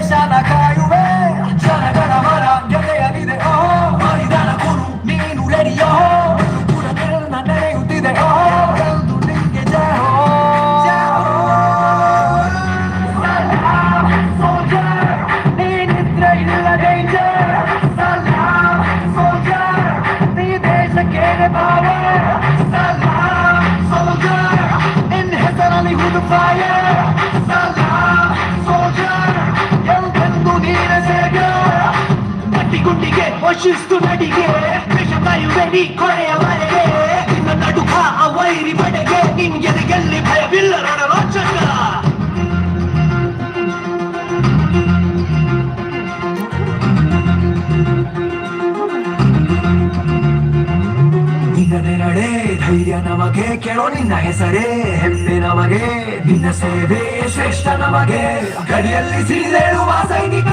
ದೇಶನ ಕಾಯುವೆ ಜನಗಣ ಮನ ಗೆಳೆಯನಿದೆ ಓ ಮೈದಾನ ಗುರು ನೀನು ರೆಡಿಯೋ ಕೂಡ ನನ್ನ ನಡೆಯುತ್ತಿದೆ ಓ ಎಂದು ನಿಂಗೆ ಜಯ ನೀನಿದ್ರೆ ಇಲ್ಲ ಡೇಂಜರ್ ಸೋಲ್ಜರ್ ನೀ ದೇಶಕ್ಕೆ ಪವರ್ ಸಲಾಮ್ ಸೋಲ್ಜರ್ ನಿನ್ನ ಹೆಸರಲ್ಲಿ ಹುದು ವಶಿಸ್ತು ನಡಿಗೆ. ವಿಷ ಕಾಯುವೆ ನೀ ಕೊನೆಯವರೆಗೆ ನಿನ್ನ ನಡುಕ ಆ ವೈರಿ ಬಡೆಗೆ. ನಿನ್ ಎದೆಗೆಲ್ಲಿ ಭಯವಿಲ್ಲ ನಡೆ ಧೈರ್ಯ ನಮಗೆ. ಕೇಳೋ ನಿನ್ನ ಹೆಸರೇ, ಹೆಮ್ಮೆ ನಮಗೆ. ನಿನ್ನ ಸೇವೆ ಶ್ರೇಷ್ಠ ನಮಗೆ. ಗಡಿಯಲ್ಲಿ ಸಿಡಿದೇಳುವ ಸೈನಿಕ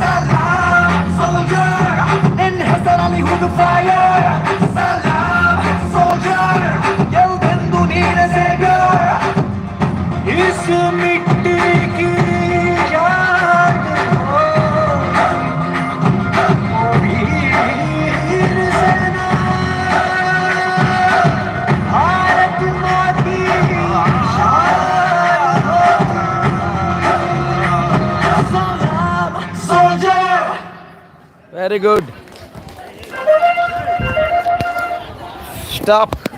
Salam, soldier, and Hassan Ali the fire. very good. Stop.